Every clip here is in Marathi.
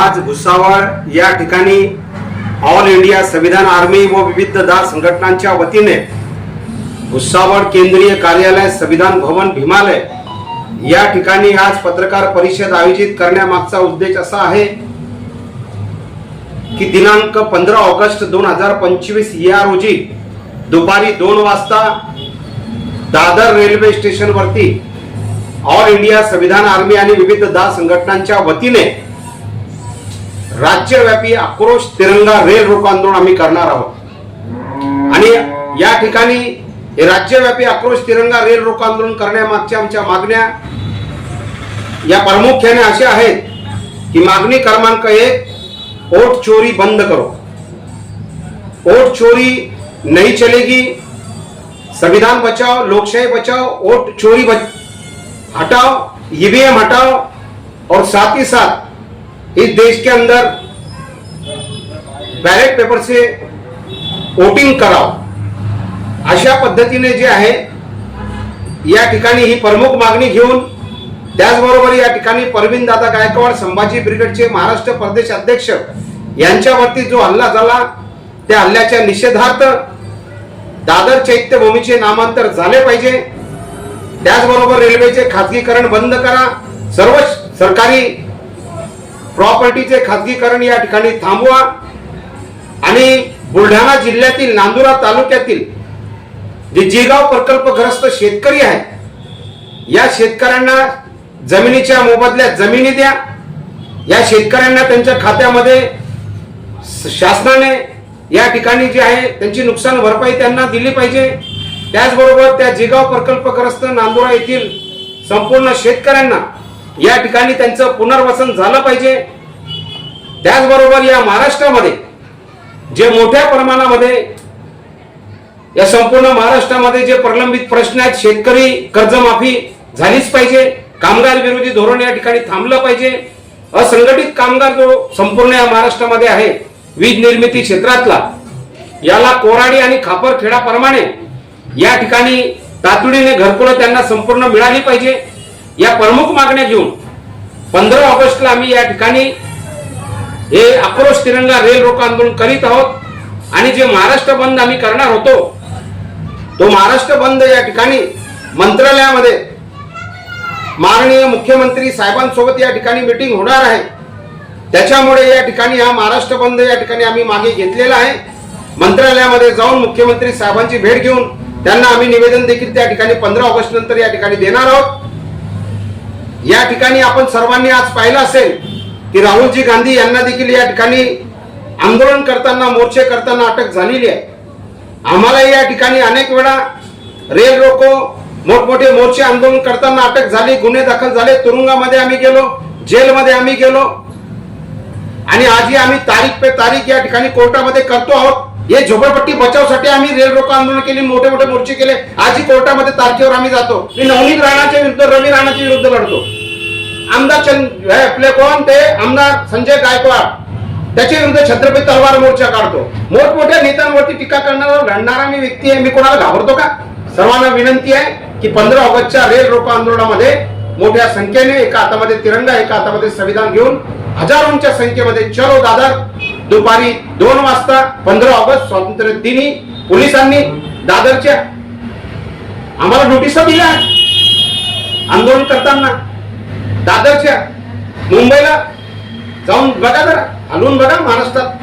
आज भुसावळ या ठिकाणी ऑल इंडिया संविधान आर्मी व विविध दार संघटनांच्या वतीने भुसावळ केंद्रीय कार्यालय संविधान भवन भीमालय या ठिकाणी आज पत्रकार परिषद आयोजित करण्यामागचा उद्देश असा आहे की दिनांक पंधरा ऑगस्ट दोन हजार पंचवीस या रोजी दुपारी दोन वाजता दादर रेल्वे स्टेशनवरती ऑल इंडिया संविधान आर्मी आणि विविध दास संघटनांच्या वतीने राज्यव्यापी आक्रोश तिरंगा रेल रोको आंदोलन आम्ही करणार आहोत. आणि या ठिकाणी हे राज्यव्यापी आक्रोश तिरंगा रेल रोको आंदोलन करण्यामागच्या आमच्या मागण्या या प्रामुख्याने अशा आहेत की मागणी क्रमांक एक वोट चोरी बंद करो. वोट चोरी नहीं चलेगी. संविधान बचाओ लोकशाही बचाओ वोट चोरी बच हटाओ ईवीएम हटाओ और साथ ही साथ इस देश के अंदर बैलेट पेपर से वोटिंग कराओ. अशा पद्धतीने जे आहे या ठिकाणी ही प्रमुख मागणी घेऊन त्याचबरोबर या ठिकाणी परवीन दादा गायकवाड संभाजी ब्रिगेडचे महाराष्ट्र प्रदेश अध्यक्ष यांच्यावरती जो हल्ला झाला त्या हल्ल्याच्या निषेधार्थ दादर चैत्यभूमीचे नामांतर झाले पाहिजे. त्याचबरोबर रेल्वेचे खाजगीकरण बंद करा. सर्व सरकारी प्रॉपर्टीचे खाजगीकरण या ठिकाणी थांबवा. आणि बुलढाणा जिल्ह्यातील नांदुरा तालुक्यातील जे जिगाव प्रकल्पग्रस्त शेतकरी आहेत या शेतकऱ्यांना जमिनीच्या मोबदल्यात जमिनी द्या. या शेतकऱ्यांना त्यांच्या खात्यामध्ये स- शासनाने या ठिकाणी जी आहे त्यांची नुकसान भरपाई त्यांना दिली पाहिजे. त्याचबरोबर त्या जिगाव प्रकल्पग्रस्त नांदुरा येथील संपूर्ण शेतकऱ्यांना या ठिकाणी त्यांचं पुनर्वसन झालं पाहिजे. त्याचबरोबर या महाराष्ट्रामध्ये जे मोठ्या प्रमाणामध्ये या संपूर्ण महाराष्ट्रामध्ये जे प्रलंबित प्रश्न आहेत शेतकरी कर्जमाफी झालीच पाहिजे कामगार विरोधी धोरण या ठिकाणी थांबलं पाहिजे. असंघटित कामगार जो संपूर्ण या महाराष्ट्रामध्ये आहे वीज निर्मिती क्षेत्रातला याला कोराडी आणि खापर खेडाप्रमाणे या ठिकाणी तातडीने घरकुलं त्यांना संपूर्ण मिळाली पाहिजे. या प्रमुख मागण्या घेऊन पंधरा ऑगस्टला आम्ही या ठिकाणी हे आक्रोश तिरंगा रेल रोको आंदोलन करीत आहोत. आणि जे महाराष्ट्र बंद आम्ही करणार होतो तो महाराष्ट्र बंद या ठिकाणी मंत्रालयामध्ये माननीय मुख्यमंत्री साहेबांसोबत या ठिकाणी मीटिंग होणार आहे. त्याच्यामुळे या ठिकाणी हा महाराष्ट्र बंद या ठिकाणी आम्ही मागे घेतलेला आहे. मंत्रालयामध्ये जाऊन मुख्यमंत्री साहेबांची भेट घेऊन त्यांना आम्ही निवेदन देखील त्या ठिकाणी पंधरा ऑगस्ट नंतर या ठिकाणी देणार आहोत. या ठिकाणी आपण सर्वांनी आज पाहिलं असेल की राहुलजी गांधी यांना देखील या ठिकाणी आंदोलन करताना मोर्चे करताना अटक झालेली आहे. आम्हाला या ठिकाणी अनेक वेळा रेल रोको मोठमोठे मोर्चे आंदोलन करताना अटक झाली गुन्हे दाखल झाले तुरुंगामध्ये आम्ही गेलो जेलमध्ये आम्ही गेलो. आणि आजही आम्ही तारीख पे तारीख या ठिकाणी कोर्टामध्ये करतो आहोत. हे झोपडपट्टी बचावसाठी आम्ही रेल रोको आंदोलन केले मोठे मोठे मोर्चे केले. आजही कोर्टामध्ये तारखेवर आम्ही जातो. मी नवनीत राणाच्या विरुद्ध रवी राणाच्या विरुद्ध लढतो. आमदार चंद आपले कोण ते? आमदार संजय गायकवाड. त्याच्या विरुद्ध छत्रपती तलवार मोर्चा काढतो. मोठमोठ्या नेत्यांवरती टीका करणारा लढणारा मी व्यक्ती आहे. मी कोणाला घाबरतो का? सर्वांना विनंती आहे की पंधरा ऑगस्टच्या रेल रोको आंदोलनामध्ये मोठ्या संख्येने एका हातामध्ये तिरंगा एका हातामध्ये संविधान घेऊन हजारोंच्या संख्येमध्ये चलो दादर दुपारी दोन वाजता पंधरा ऑगस्ट स्वातंत्र्य दिनी पोलिसांनी दादरच्या आम्हाला नोटिसा दिल्या. आंदोलन करताना दादरच्या मुंबईला जाऊन बघा जरा हलवून बघा महाराष्ट्रात.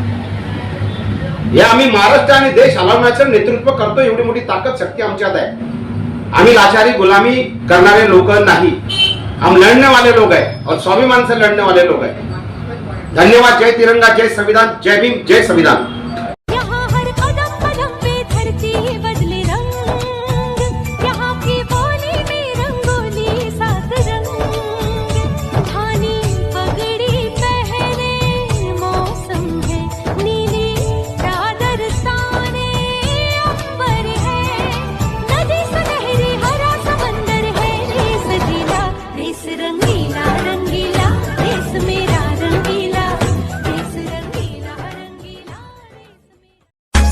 हे आम्ही महाराष्ट्र आणि देश हलवण्याचं नेतृत्व करतो एवढी मोठी ताकद शक्ती आमच्यात आहे. आम्ही लाचारी गुलामी करणारे लोक नाही. हम लढने वाले लोग हैं और स्वाभिमान से लढने वाले लोग हैं धन्यवाद जय तिरंगा जय संविधान जय भीम जय संविधान.